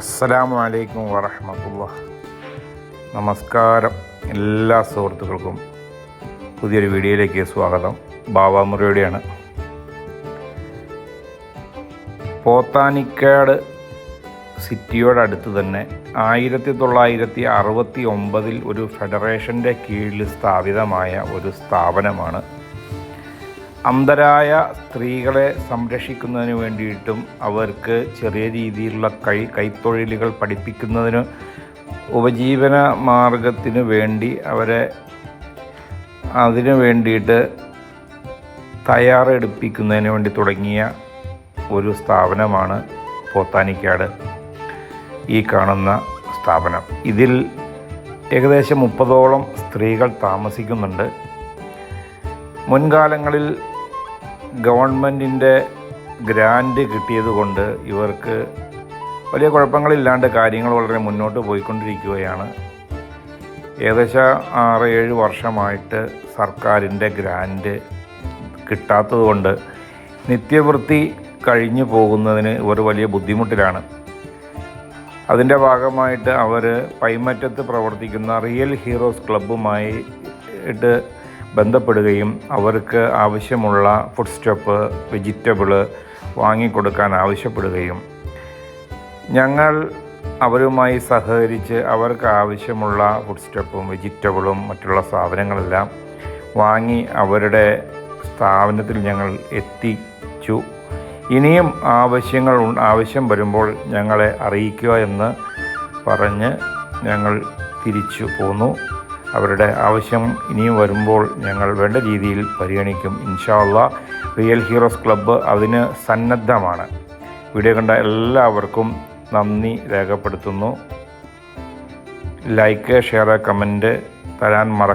അസ്സലാമു അലൈക്കും വറഹമത്തുള്ള. നമസ്കാരം എല്ലാ സുഹൃത്തുക്കൾക്കും പുതിയൊരു വീഡിയോയിലേക്ക് സ്വാഗതം. ബാബാമുറിയുടെയാണ് പോത്താനിക്കാട് സിറ്റിയോടടുത്ത് തന്നെ ആയിരത്തി തൊള്ളായിരത്തി അറുപത്തി ഒമ്പതിൽ ഒരു ഫെഡറേഷന്റെ കീഴിൽ സ്ഥാപിതമായ ഒരു സ്ഥാപനമാണ് അന്ധരായ സ്ത്രീകളെ സംരക്ഷിക്കുന്നതിന് വേണ്ടിയിട്ടും അവർക്ക് ചെറിയ രീതിയിലുള്ള കൈ കൈത്തൊഴിലുകൾ പഠിപ്പിക്കുന്നതിന് ഉപജീവന മാർഗത്തിന് വേണ്ടി അവരെ അതിനു വേണ്ടിയിട്ട് തയ്യാറെടുപ്പിക്കുന്നതിന് വേണ്ടി തുടങ്ങിയ ഒരു സ്ഥാപനമാണ് പോത്താനിക്കാട് ഈ കാണുന്ന സ്ഥാപനം. ഇതിൽ ഏകദേശം മുപ്പതോളം സ്ത്രീകൾ താമസിക്കുന്നുണ്ട്. മുൻകാലങ്ങളിൽ ഗവൺമെന്റിന്റെ ഗ്രാൻഡ് കിട്ടിയതുകൊണ്ട് ഇവർക്ക് വലിയ കുഴപ്പങ്ങളില്ലാണ്ട് കാര്യങ്ങൾ വളരെ മുന്നോട്ട് പോയിക്കൊണ്ടിരിക്കുകയാണ്. ഏകദേശം ആറ് ഏഴ് വർഷമായിട്ട് സർക്കാരിന്റെ ഗ്രാൻഡ് കിട്ടാത്തതുകൊണ്ട് നിത്യവൃത്തി കഴിഞ്ഞു പോകുന്നതിന് ഇവർ വലിയ ബുദ്ധിമുട്ടിലാണ്. അതിന്റെ ഭാഗമായിട്ട് അവർ പൈമറ്റത്ത് പ്രവർത്തിക്കുന്ന റിയൽ ഹീറോസ് ക്ലബ്ബുമായി ഇട്ട് ബന്ധപ്പെടുകയും അവർക്ക് ആവശ്യമുള്ള ഫുഡ് സ്റ്റോപ്പ് വെജിറ്റബിൾ വാങ്ങിക്കൊടുക്കാൻ ആവശ്യപ്പെടുകയും. ഞങ്ങൾ അവരുമായി സഹകരിച്ച് അവർക്ക് ആവശ്യമുള്ള ഫുഡ് സ്റ്റോപ്പും വെജിറ്റബിളും മറ്റുള്ള സാധനങ്ങളെല്ലാം വാങ്ങി അവരുടെ സ്ഥാപനത്തിൽ ഞങ്ങൾ എത്തിച്ചു. ഇനിയും ആവശ്യങ്ങൾ ആവശ്യം വരുമ്പോൾ ഞങ്ങളെ അറിയിക്കുക എന്ന് പറഞ്ഞ് ഞങ്ങൾ തിരിച്ചു പോന്നു. അവരുടെ ആവശ്യം ഇനിയും വരുമ്പോൾ ഞങ്ങൾ വേണ്ട രീതിയിൽ പരിഗണിക്കും. ഇൻഷാല്ല റിയൽ ഹീറോസ് ക്ലബ്ബ് അതിന് സന്നദ്ധമാണ്. വീഡിയോ കണ്ട എല്ലാവർക്കും നന്ദി രേഖപ്പെടുത്തുന്നു. ലൈക്ക് ഷെയർ കമന്റ് തരാൻ മറ